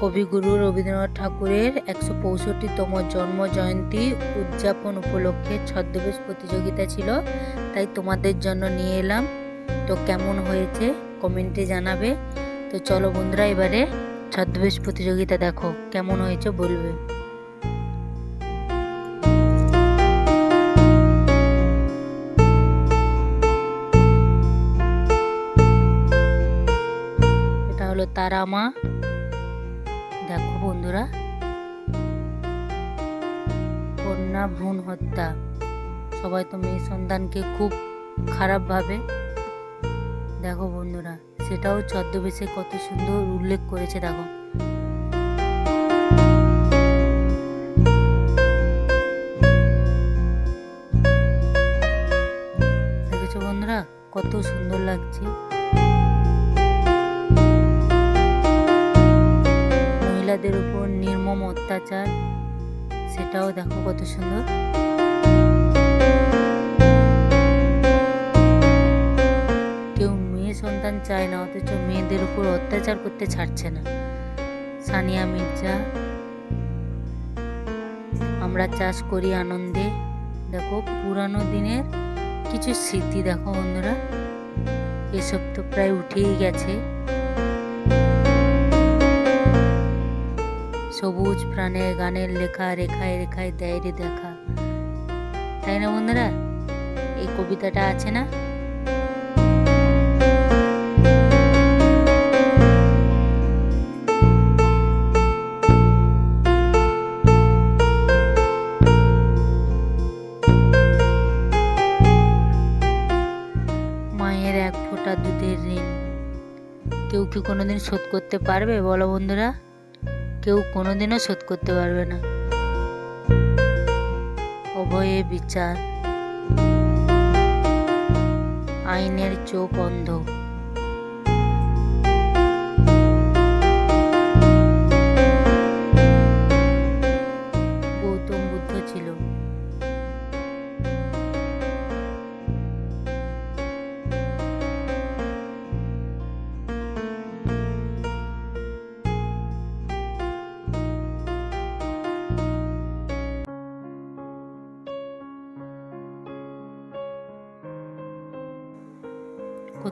কবিগুরু রবীন্দ্রনাথ ঠাকুরের একশো পঁয়ষট্টিতম জন্ম জয়ন্তী উদযাপন উপলক্ষে ছদ্মবেশ প্রতিযোগিতা ছিল, তাই তোমাদের জন্য নিয়ে এলাম। তো কেমন হয়েছে কমেন্টে জানাবে। তো চলো বন্ধুরা, এবারে ছদ্মবেশ প্রতিযোগিতা দেখো, কেমন হয়েছে বলবে। এটা হলো তারা মা। বন্ধুরা। কন্যা ভ্রূণ হত্যা। সবাই তো মেয়ে সন্তানকে খুব খারাপভাবে দেখো বন্ধুরা, সেটাও ছদ্মবেশে কত সুন্দর উল্লেখ করেছে, দেখো। সেটাও দেখো কত সুন্দর। কেউ মেয়ে সন্তান চায় না, অথচ মেয়েদের উপর অত্যাচার করতে ছাড়ছে না। সানিয়া মির্জা, আমরা চাষ করি আনন্দে। দেখো, পুরানো দিনের কিছু স্মৃতি দেখো বন্ধুরা। এসব তো প্রায় উঠেই গেছে। সবুজ প্রাণের গানের লেখা, রেখায় রেখায় দেয় রে দেখা। তাই না বন্ধুরা? এই কবিতাটা আছে না? মায়ের এক ফোঁটা দুধের ঋণ। কেউ কি কোনোদিন শোধ করতে পারবে? বলো বন্ধুরা। কেউ কোনোদিনও শোধ করতে পারবে না। অভয়ে বিচার। আইনের চোখ অন্ধ।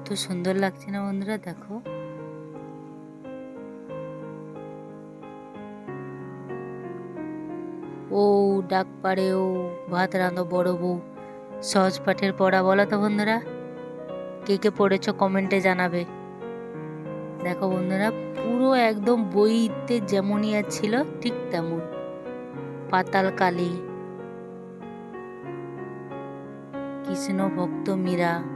কত সুন্দর লাগছে না বন্ধুরা, দেখো। ও, ডাক পাড়ে, ও, ভাত রাঁধো বড় বউ। সহজ পাঠের পড়া, বলো তো বন্ধুরা। কে কে পড়েছ কমেন্টে জানাবে। দেখো বন্ধুরা, পুরো একদম বইতে যেমনই আর ছিল, ঠিক তেমন। পাতাল কালী, কৃষ্ণ ভক্ত মীরা।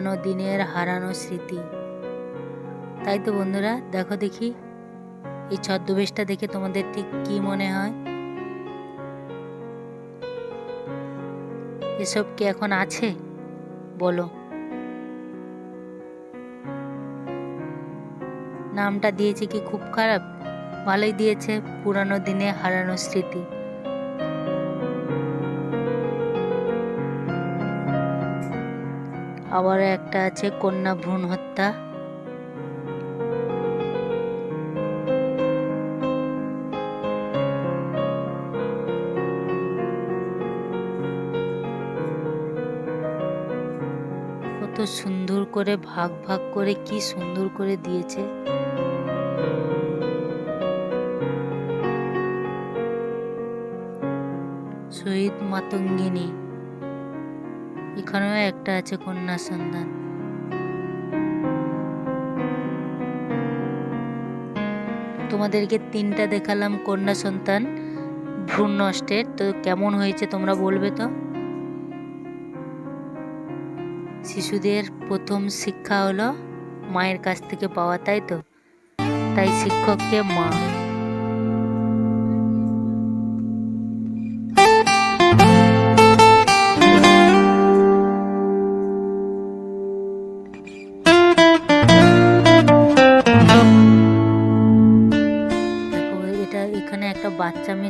পুরানো দিনের হারানো স্মৃতি। তাই তো বন্ধুরা, দেখো দেখি, এই ছদ্মবেশটা দেখে তোমাদের ঠিক কি মনে হয়? এসব কি এখন আছে? বলো। নামটা দিয়েছে কি খুব খারাপ? ভালোই দিয়েছে পুরানো দিনে হারানো স্মৃতি। আবার একটা আছে কন্যা ভ্রূণ হত্যা। কত সুন্দর করে ভাগ ভাগ করে কি সুন্দর করে দিয়েছে। শহীদ মাতঙ্গিনী। এখানেও একটা আছে কন্যা সন্তান। তোমাদেরকে তিনটা দেখালাম কন্যা সন্তান, ভ্রূণ নষ্টের। তো কেমন হয়েছে তোমরা বলবে তো? শিশুদের প্রথম শিক্ষা হলো মায়ের কাছ থেকে পাওয়া, তাই তো? তাই শিক্ষককে মা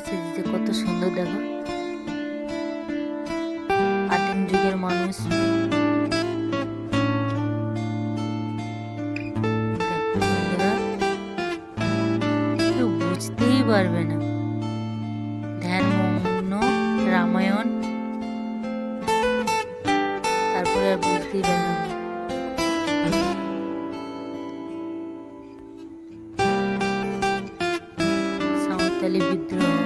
মেয়ে সেজেছে কত সুন্দর দেখো। আদিম যুগের মানুষ। কেউ বুঝতেই পারবে না। ধ্যান রামায়ণ, তারপরে আর বুঝতেই পারবে না। সাঁওতালি বিদ্রোহ।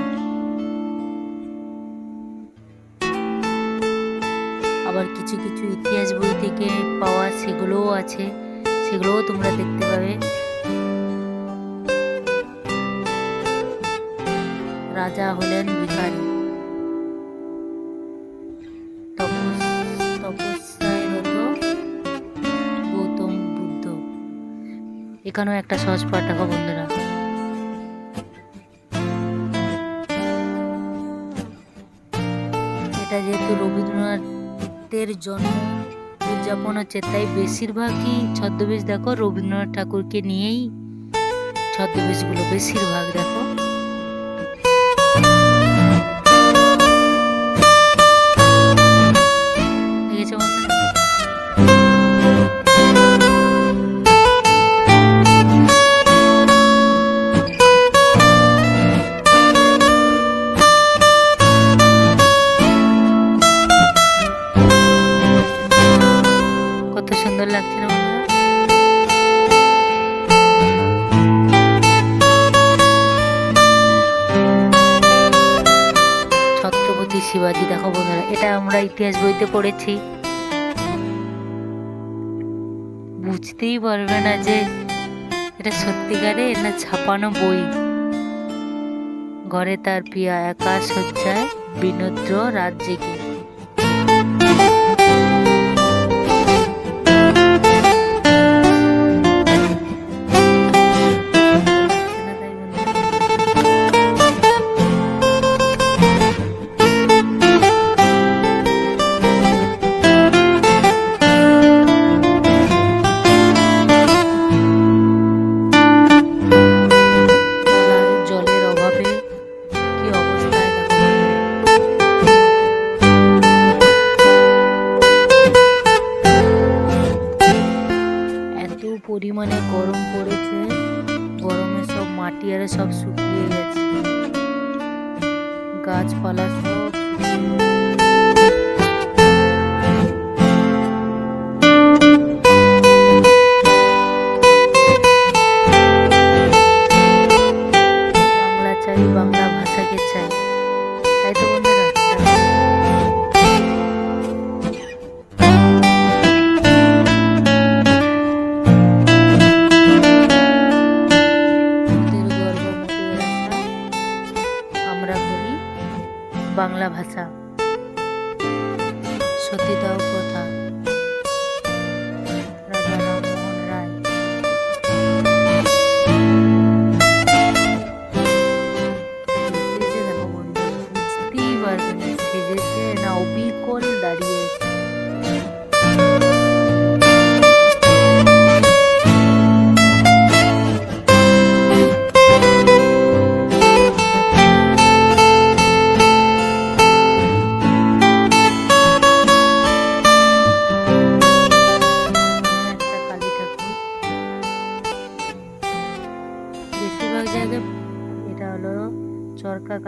ইতিহাস বই থেকে পাওয়া সেগুলোও আছে, সেগুলোও তোমরা দেখতে পাবে। রাজা হলেন ভিখারি। গৌতম বুদ্ধ। এখানেও একটা সহজ পাঠ দেখো বন্ধুরা। এটা যেহেতু রবীন্দ্রনাথের জন্ম উদযাপন হচ্ছে তাই বেশিরভাগই ছদ্মবেশ দেখো রবীন্দ্রনাথ ঠাকুরকে নিয়েই ছদ্মবেশগুলো বেশিরভাগ দেখো। শিবাজি, দেখো বন্ধুরা, এটা আমরা ইতিহাস বইতে পড়েছি। বুঝতেই পারবে না যে এটা সত্যিকারে না ছাপানো বই। ঘরে তার পিয়া একা শয্যায় বিনোদ্র রাত জেগে পরিমাণে গরম পড়েছে। গরমে সব মাটি আরে সব শুকিয়ে গেছে। গাছপালা সব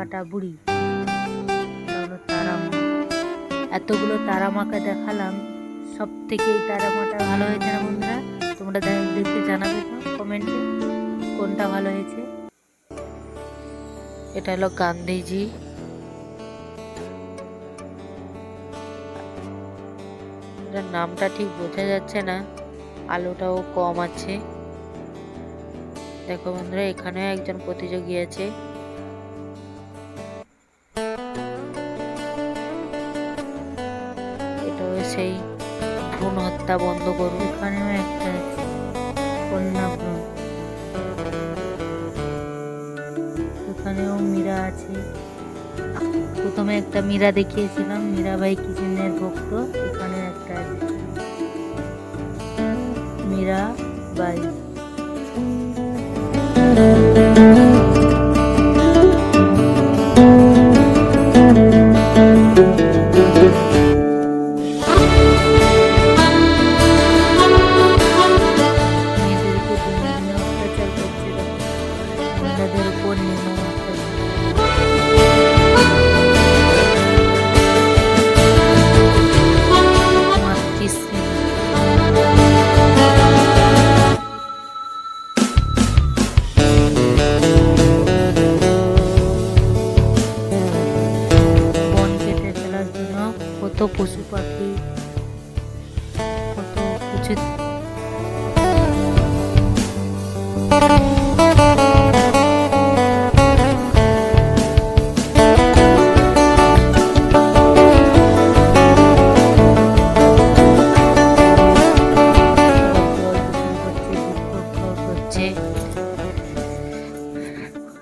কাটা বুড়ি। এতগুলো তারামাকে দেখালাম সব থেকে এই তারামাটা ভালো হয়েছে না বন্ধুরা? তোমরা দেখে জানাবে তো কমেন্টে কোনটা ভালো হয়েছে। এটা হলো গান্ধীজি। এটার নামটা ঠিক বোঝা যাচ্ছে না, আলোটাও কম আছে। দেখো বন্ধুরা এখানে একজন প্রতিযোগী আছে। করুন, এখানেও একটা আছে কন্যা এখানেও মীরা আছে। প্রথমে একটা মীরা দেখিয়েছিলাম, মীরাবাই কিচেনের ভক্ত, এখানে একটা আছে। মীরা কত পশু পাখি কত হচ্ছে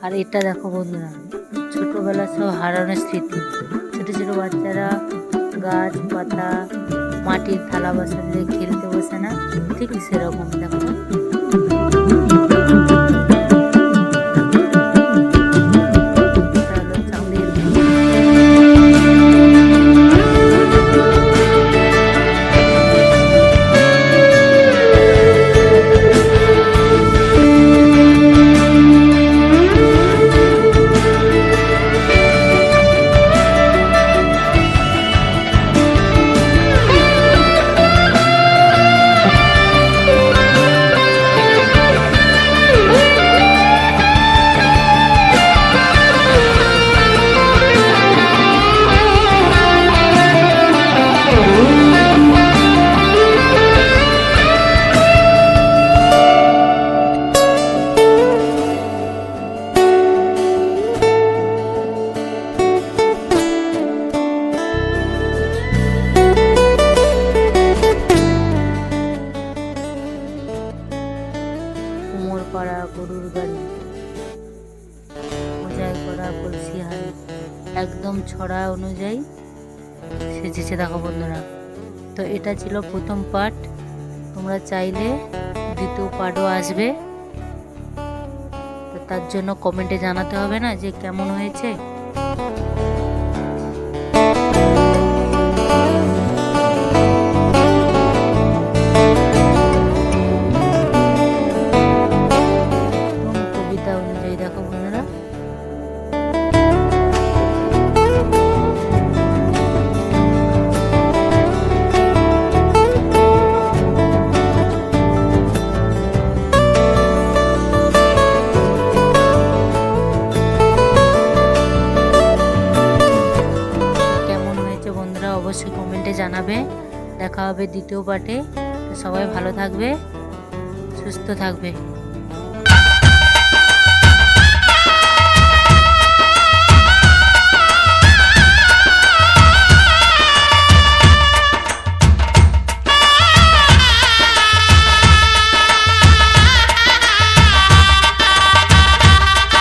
আর এটা দেখো বন্ধুরা, ছোটবেলা সব হারানোর স্মৃতি। ছোট ছোট বাচ্চারা গাছ পাতা মাটির থালা বাসন দিয়ে খেলতে বসে না। ঠিক সেরকম দেখো। একদম ছড়া অনুযায়ী সেজেছে দেখো বন্ধুরা। তো এটা ছিল প্রথম পার্ট তোমরা চাইলে দ্বিতীয় পার্টও আসবে। তো তার জন্য কমেন্টে জানাতে হবে না যে কেমন হয়েছে। অবশ্যই কমেন্টে জানাবে। দেখা হবে দ্বিতীয় পার্টে। সবাই ভালো থাকবে সুস্থ থাকবে।